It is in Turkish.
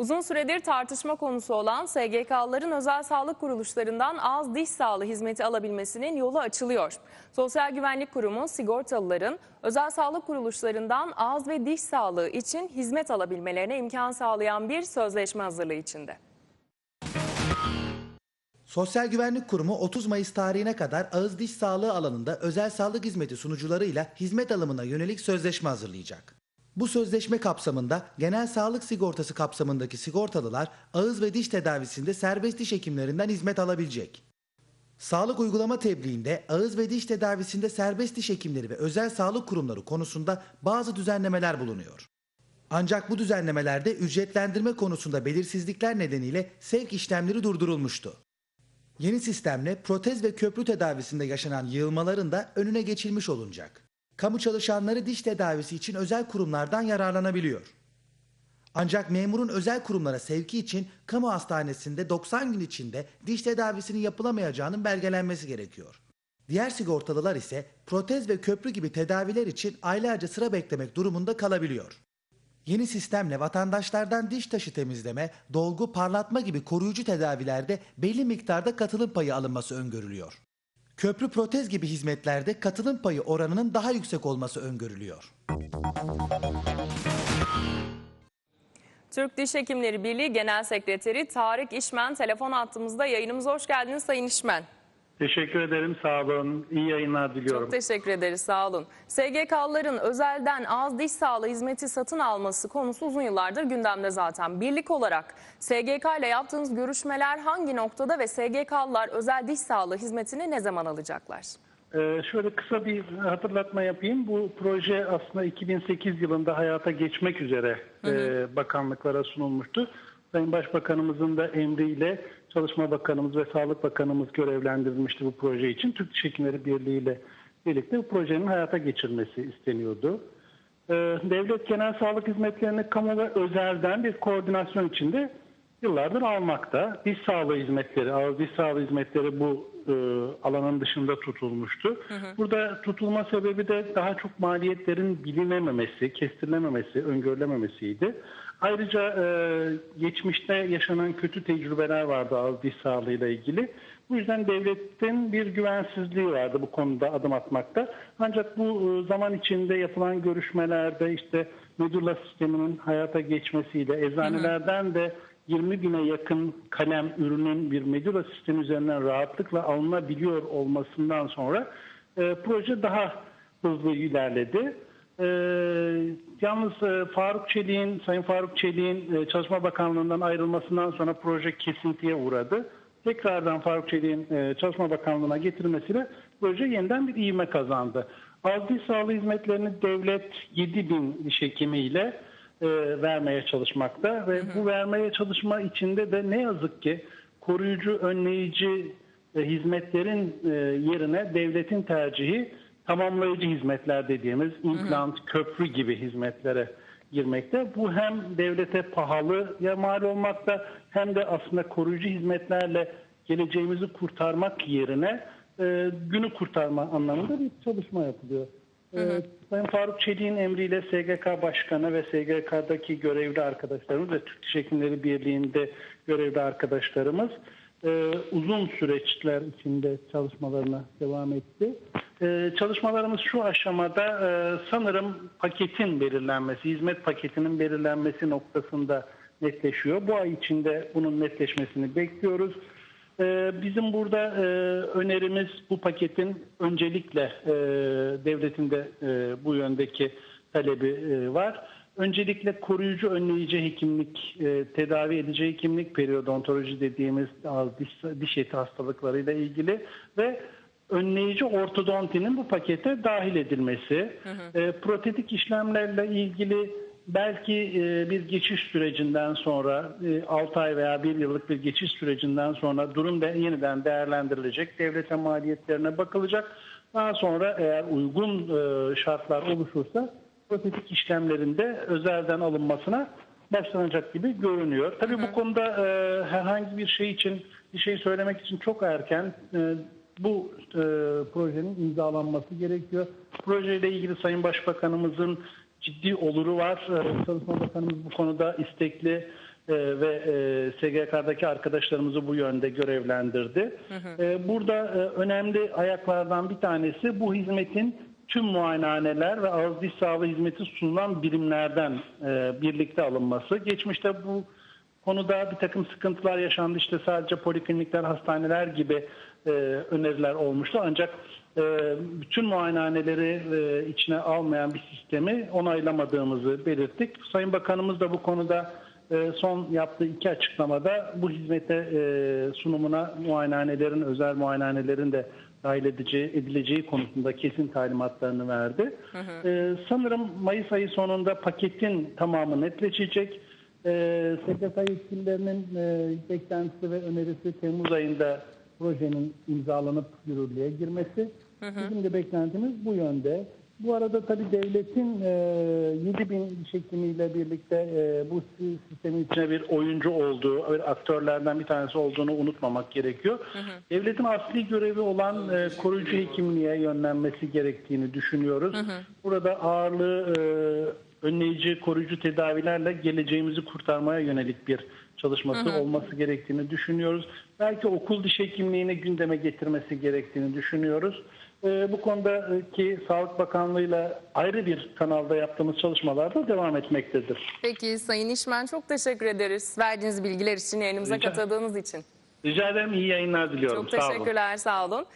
Uzun süredir tartışma konusu olan SGK'ların özel sağlık kuruluşlarından ağız diş sağlığı hizmeti alabilmesinin yolu açılıyor. Sosyal Güvenlik Kurumu sigortalıların özel sağlık kuruluşlarından ağız ve diş sağlığı için hizmet alabilmelerine imkan sağlayan bir sözleşme hazırlığı içinde. Sosyal Güvenlik Kurumu 30 Mayıs tarihine kadar ağız diş sağlığı alanında özel sağlık hizmeti sunucularıyla hizmet alımına yönelik sözleşme hazırlayacak. Bu sözleşme kapsamında genel sağlık sigortası kapsamındaki sigortalılar ağız ve diş tedavisinde serbest diş hekimlerinden hizmet alabilecek. Sağlık uygulama tebliğinde ağız ve diş tedavisinde serbest diş hekimleri ve özel sağlık kurumları konusunda bazı düzenlemeler bulunuyor. Ancak bu düzenlemelerde ücretlendirme konusunda belirsizlikler nedeniyle sevk işlemleri durdurulmuştu. Yeni sistemle protez ve köprü tedavisinde yaşanan yığılmaların da önüne geçilmiş olunacak. Kamu çalışanları diş tedavisi için özel kurumlardan yararlanabiliyor. Ancak memurun özel kurumlara sevki için kamu hastanesinde 90 gün içinde diş tedavisinin yapılamayacağının belgelenmesi gerekiyor. Diğer sigortalılar ise protez ve köprü gibi tedaviler için aylarca sıra beklemek durumunda kalabiliyor. Yeni sistemle vatandaşlardan diş taşı temizleme, dolgu, parlatma gibi koruyucu tedavilerde belli miktarda katılım payı alınması öngörülüyor. Köprü protez gibi hizmetlerde katılım payı oranının daha yüksek olması öngörülüyor. Türk Diş Hekimleri Birliği Genel Sekreteri Tarık İşmen telefon attığımızda yayınımıza hoş geldiniz Sayın İşmen. Teşekkür ederim. Sağ olun. İyi yayınlar diliyorum. Çok teşekkür ederiz sağ olun. SGK'ların özelden ağız diş sağlığı hizmeti satın alması konusu uzun yıllardır gündemde zaten. Birlik olarak SGK ile yaptığınız görüşmeler hangi noktada ve SGK'lılar özel diş sağlığı hizmetini ne zaman alacaklar? Ee, şöyle kısa bir hatırlatma yapayım. Bu proje aslında 2008 yılında hayata geçmek üzere e, bakanlıklara sunulmuştu. Sayın Başbakanımızın da emriyle Çalışma Bakanımız ve Sağlık Bakanımız görevlendirilmişti bu proje için. Türk Diş Hekimleri Birliği ile birlikte bu projenin hayata geçirilmesi isteniyordu. Ee, Devlet genel sağlık hizmetlerini kamu ve özelden bir koordinasyon içinde yıllardır almakta. Diş sağlığı hizmetleri, ağız diş sağlığı hizmetleri bu e, alanın dışında tutulmuştu. Burada tutulma sebebi de daha çok maliyetlerin bilinememesi, kestirilememesi, öngörülememesiydi. Ayrıca e, geçmişte yaşanan kötü tecrübeler vardı ağız diş sağlığıyla ilgili. Bu yüzden devletin bir güvensizliği vardı bu konuda adım atmakta. Ancak bu e, zaman içinde yapılan görüşmelerde işte medulla sisteminin hayata geçmesiyle eczanelerden de 20 bine yakın kalem ürünün bir medulla sistemi üzerinden rahatlıkla alınabiliyor olmasından sonra e, proje daha hızlı ilerledi. E, yalnız e, Faruk Çelik'in, Sayın Faruk Çelik'in e, Çalışma Bakanlığı'ndan ayrılmasından sonra proje kesintiye uğradı. Tekrardan Faruk Çelik'in e, Çalışma Bakanlığı'na getirilmesiyle proje yeniden bir ivme kazandı. Az diş sağlığı hizmetlerini devlet 7 bin diş hekimiyle e, vermeye çalışmakta ve bu vermeye çalışma içinde de ne yazık ki koruyucu, önleyici e, hizmetlerin e, yerine devletin tercihi tamamlayıcı hizmetler dediğimiz implant, köprü gibi hizmetlere girmekte. Bu hem devlete pahalıya mal olmakta hem de aslında koruyucu hizmetlerle geleceğimizi kurtarmak yerine e, günü kurtarma anlamında bir çalışma yapılıyor. Ee, Sayın Faruk Çelik'in emriyle SGK Başkanı ve SGK'daki görevli arkadaşlarımız ve Türk Diş Hekimleri Birliği'nde görevli arkadaşlarımız e, uzun süreçler içinde çalışmalarına devam etti. E, çalışmalarımız şu aşamada e, sanırım paketin belirlenmesi, hizmet paketinin belirlenmesi noktasında netleşiyor. Bu ay içinde bunun netleşmesini bekliyoruz. Ee, Bizim burada e, önerimiz bu paketin öncelikle e, devletin de e, bu yöndeki talebi var. Öncelikle koruyucu önleyici hekimlik, tedavi edici hekimlik, periodontoloji dediğimiz diş, diş eti hastalıklarıyla ilgili ve önleyici ortodontinin bu pakete dahil edilmesi, e, protetik işlemlerle ilgili belki e, bir geçiş sürecinden sonra 6 ay veya 1 yıllık bir geçiş sürecinden sonra durum da yeniden değerlendirilecek. Devlete maliyetlerine bakılacak. Daha sonra eğer uygun e, şartlar oluşursa protetik işlemlerinde özelden alınmasına başlanacak gibi görünüyor. Tabii bu konuda e, herhangi bir şey için bir şey söylemek için çok erken. E, bu e, projenin imzalanması gerekiyor. Projeyle ilgili Sayın Başbakanımızın ciddi oluru var. Ee, Çalışma Bakanımız bu konuda istekli. e, ve e, SGK'daki arkadaşlarımızı bu yönde görevlendirdi. E, burada e, önemli ayaklardan bir tanesi bu hizmetin tüm muayenehaneler ve ağız diş sağlığı hizmeti sunulan birimlerden birlikte alınması. Geçmişte bu konuda bir takım sıkıntılar yaşandı. İşte sadece poliklinikler, hastaneler gibi e, öneriler olmuştu. Ancak e, bütün muayenehaneleri e, içine almayan bir sistemi onaylamadığımızı belirttik. Sayın Bakanımız da bu konuda e, son yaptığı iki açıklamada bu hizmete e, sunumuna muayenehanelerin, özel muayenehanelerin de dahil edeceği, edileceği konusunda kesin talimatlarını verdi. E, sanırım Mayıs ayı sonunda paketin tamamı netleşecek. E, SGK yetkililerinin e, beklentisi ve önerisi Temmuz ayında projenin imzalanıp yürürlüğe girmesi. Bizim de beklentimiz bu yönde. Bu arada tabii devletin e, 7 bin diş hekimiyle birlikte e, bu si- sistemin içine bir oyuncu olduğu, bir aktörlerden bir tanesi olduğunu unutmamak gerekiyor. Devletin asli görevi olan e, koruyucu hekimliğe yönlenmesi gerektiğini düşünüyoruz. Burada ağırlığı e, önleyici, koruyucu tedavilerle geleceğimizi kurtarmaya yönelik bir çalışması olması gerektiğini düşünüyoruz. Belki okul diş hekimliğini gündeme getirmesi gerektiğini düşünüyoruz. Ee, bu konudaki Sağlık Bakanlığı'yla ayrı bir kanalda yaptığımız çalışmalar da devam etmektedir. Peki Sayın İşmen çok teşekkür ederiz. Verdiğiniz bilgiler için, yayınımıza Rica- katıldığınız için. Rica ederim iyi yayınlar diliyorum. Çok Sağ olun. teşekkürler, sağ olun.